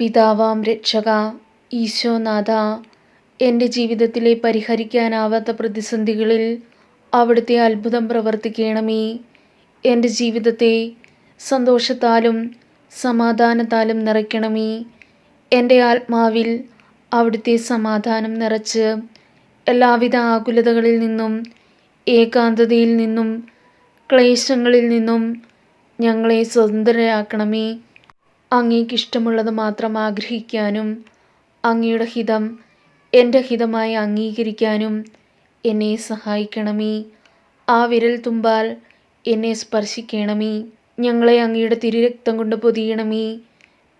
പിതാവാം രക്ഷക ഈശോനാഥ എന്റെ ജീവിതത്തിലെ പരിഹരിക്കാനാവാത്ത പ്രതിസന്ധികളിൽ അവിടുത്തെ അത്ഭുതം പ്രവർത്തിക്കണമേ. എന്റെ ജീവിതത്തെ സന്തോഷത്താലും സമാധാനത്താലും നിറയ്ക്കണമേ. എന്റെ ആത്മാവിൽ അവിടുത്തെ സമാധാനം നിറച്ച് എല്ലാവിധ ആകുലതകളിൽ നിന്നും ഏകാന്തതയിൽ നിന്നും ക്ലേശങ്ങളിൽ നിന്നും ഞങ്ങളെ സ്വതന്ത്രരാക്കണമേ. അങ്ങേക്കിഷ്ടമുള്ളത് മാത്രം ആഗ്രഹിക്കാനും അങ്ങയുടെ ഹിതം എന്റെ ഹിതമായി അംഗീകരിക്കാനും എന്നെ സഹായിക്കണമേ. ആ വിരൽ തുമ്പാൽ എന്നെ സ്പർശിക്കണമേ. ഞങ്ങളെ അങ്ങയുടെ തിരുരക്തം കൊണ്ട് പൊതിയണമേ.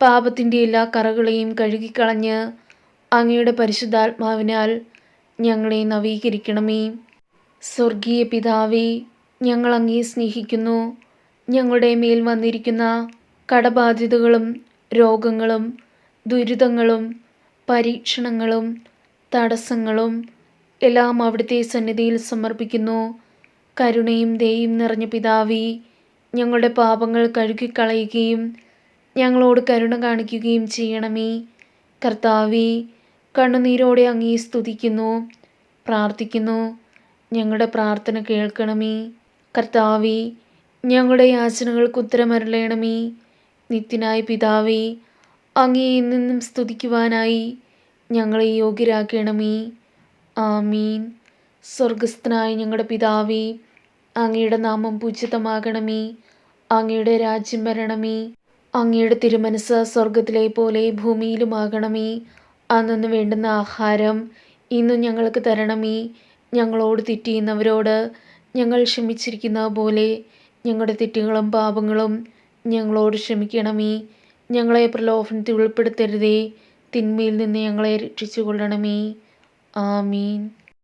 പാപത്തിന്റെ എല്ലാ കറകളെയും കഴുകിക്കളഞ്ഞ് അങ്ങയുടെ പരിശുദ്ധാത്മാവിനാൽ ഞങ്ങളെ നവീകരിക്കണമേ. സ്വർഗീയ പിതാവേ ഞങ്ങൾ അങ്ങേ സ്നേഹിക്കുന്നു. ഞങ്ങളുടെ മേൽ വന്നിരിക്കുന്ന കടബാധ്യതകളും രോഗങ്ങളും ദുരിതങ്ങളും പരീക്ഷണങ്ങളും തടസ്സങ്ങളും എല്ലാം അവിടുത്തെ സന്നിധിയിൽ സമർപ്പിക്കുന്നു. കരുണയും ദയയും നിറഞ്ഞ പിതാവി ഞങ്ങളുടെ പാപങ്ങൾ കഴുകിക്കളയുകയും ഞങ്ങളോട് കരുണ കാണിക്കുകയും ചെയ്യണമേ. കർത്താവി കണ്ണുനീരോടെ അങ്ങേ സ്തുതിക്കുന്നു പ്രാർത്ഥിക്കുന്നു ഞങ്ങളുടെ പ്രാർത്ഥന കേൾക്കണമേ. കർത്താവി ഞങ്ങളുടെ യാചനകൾക്ക് ഉത്തരമരളയണമേ നിത്യനായ പിതാവേ അങ്ങേ നിന്നും സ്തുതിക്കുവാനായി ഞങ്ങളെ യോഗ്യരാക്കണമേ. ആമീൻ. സ്വർഗസ്ഥനായ ഞങ്ങളുടെ പിതാവേ അങ്ങയുടെ നാമം പൂജിതമാകണമേ. അങ്ങയുടെ രാജ്യം വരണമേ. അങ്ങയുടെ തിരുമനസ് സ്വർഗത്തിലെ പോലെ ഭൂമിയിലുമാകണമേ. അന്നു വേണ്ടുന്ന ആഹാരം ഇന്നും ഞങ്ങൾക്ക് തരണമേ. ഞങ്ങളോട് തെറ്റിയുന്നവരോട് ഞങ്ങൾ ക്ഷമിച്ചിരിക്കുന്ന പോലെ ഞങ്ങളുടെ തെറ്റുകളും പാപങ്ങളും ഞങ്ങളോട് ക്ഷമിക്കണമേ. ഞങ്ങളെ പ്രലോഭനത്തിൽ ഉൾപ്പെടുത്തരുതേ. തിന്മയിൽ നിന്ന് ഞങ്ങളെ രക്ഷിച്ചു കൊള്ളണമേ ആമീൻ.